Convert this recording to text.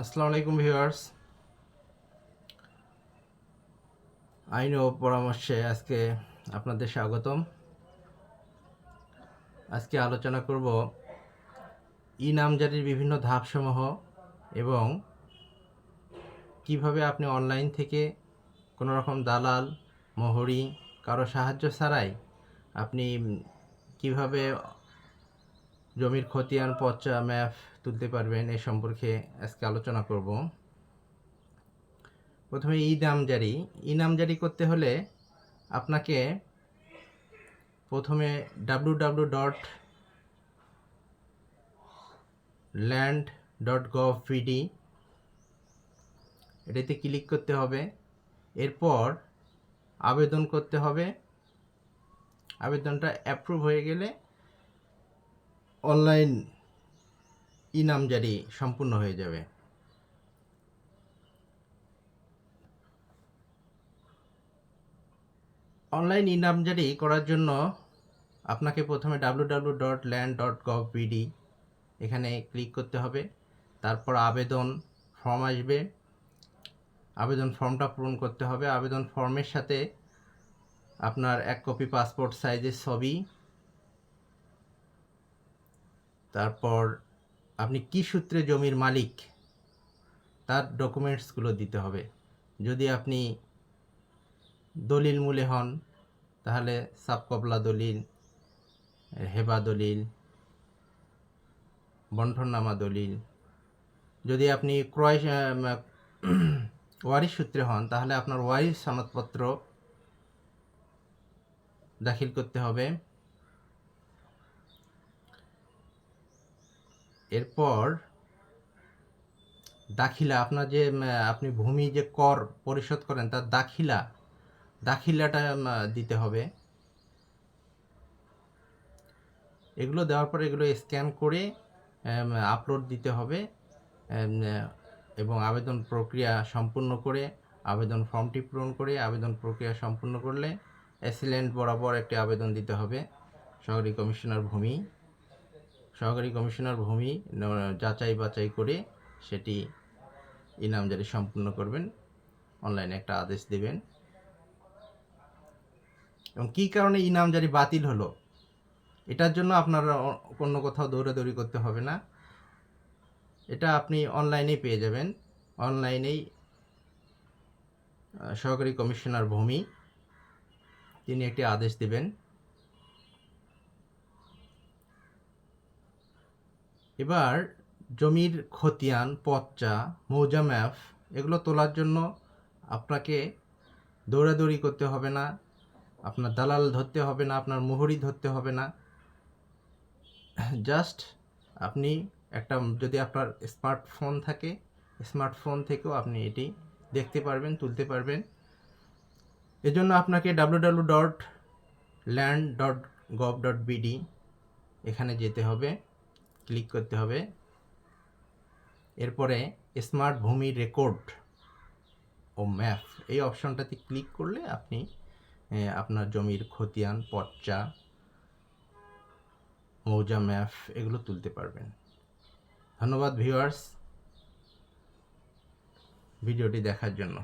আসসালামু আলাইকুম ভিউয়ার্স। আইন ও পরামর্শে আজকে আপনাদের স্বাগতম। আজকে আলোচনা করব ই নামজারির বিভিন্ন ধাপসমূহ এবং কীভাবে আপনি অনলাইন থেকে কোনো রকম দালাল মোহরি কারও সাহায্য ছাড়াই আপনি কীভাবে জমির খতিয়ান পর্চা ম্যাপ তুলতে পারবেন এ সম্পর্কে আজকে আলোচনা করব। প্রথমে ই নামজারি। ই নামজারি করতে হলে আপনাকে প্রথমে W W dot land dot gov PD এটাতে ক্লিক করতে হবে। এরপর আবেদন করতে হবে। আবেদনটা অ্যাপ্রুভ হয়ে গেলে অনলাইন ই নামজারি সম্পূর্ণ হয়ে যাবে। অনলাইন ই নামজারি করার জন্য আপনাকে প্রথমে W W dot land dot gov BD এখানে ক্লিক করতে হবে। তারপর আবেদন ফর্ম আসবে। আবেদন ফর্মটা পূরণ করতে হবে। আবেদন ফর্মের সাথে আপনার এক কপি পাসপোর্ট সাইজের ছবি, তারপর আপনি কি সূত্রে জমির মালিক? তার ডকুমেন্টসগুলো দিতে হবে। যদি আপনি দলিল মূলে হন, তাহলে সাবকবলা দলিল, হেবা দলিল বন্ঠননামা দলিল। যদি আপনি ক্রয় ওয়ারিশ সূত্রে হন, তাহলে আপনার ওয়ারিশ সনদপত্র দাখিল করতে হবে। এরপর দাখিলা, আপনার যে আপনি ভূমি যে কর পরিশোধ করেন, তার দাখিলা, দাখিলাটা দিতে হবে। এগুলো দেওয়ার পরে এগুলো স্ক্যান করে আপলোড দিতে হবে এবং আবেদন প্রক্রিয়া সম্পূর্ণ করে, আবেদন ফর্মটি পূরণ করে, আবেদন প্রক্রিয়া সম্পূর্ণ করলে অ্যাসিলেন্ট বরাবর একটি আবেদন দিতে হবে সহকারী কমিশনার ভূমি। সহকারী কমিশনার ভূমি যাচাই বাছাই করে সেটি ইনামজারি সম্পূর্ণ করবেন। অনলাইনে একটা আদেশ দেবেন। এবং কী কারণে ইনামজারি বাতিল হলো? এটার জন্য আপনার অন্য কোথাও দৌড়াদৌড়ি করতে হবে না। এটা আপনি অনলাইনেই পেয়ে যাবেন। অনলাইনেই সহকারী কমিশনার ভূমি, তিনি একটি আদেশ দেবেন। এবার জমির খতিয়ান পচ্চা মৌজা ম্যাপ, এগুলো তোলার জন্য আপনাকে দৌড়াদৌড়ি করতে হবে না, আপনার দালাল ধরতে হবে না, আপনার মোহরি ধরতে হবে না। জাস্ট আপনি একটা, যদি আপনার স্মার্টফোন থাকে, স্মার্টফোন থেকেও আপনি এটি দেখতে পারবেন, তুলতে পারবেন। এজন্য আপনাকে W dot land dot gov dot এখানে যেতে হবে। ক্লিক করতে হবে। এরপরে স্মার্ট ভূমি রেকর্ড ও ম্যাপ, এই অপশনটাতে ক্লিক করলে আপনি আপনার জমির খতিয়ান পর্চা মৌজা ম্যাপ এগুলো তুলতে পারবেন। ধন্যবাদ ভিউয়ার্স, ভিডিওটি দেখার জন্য।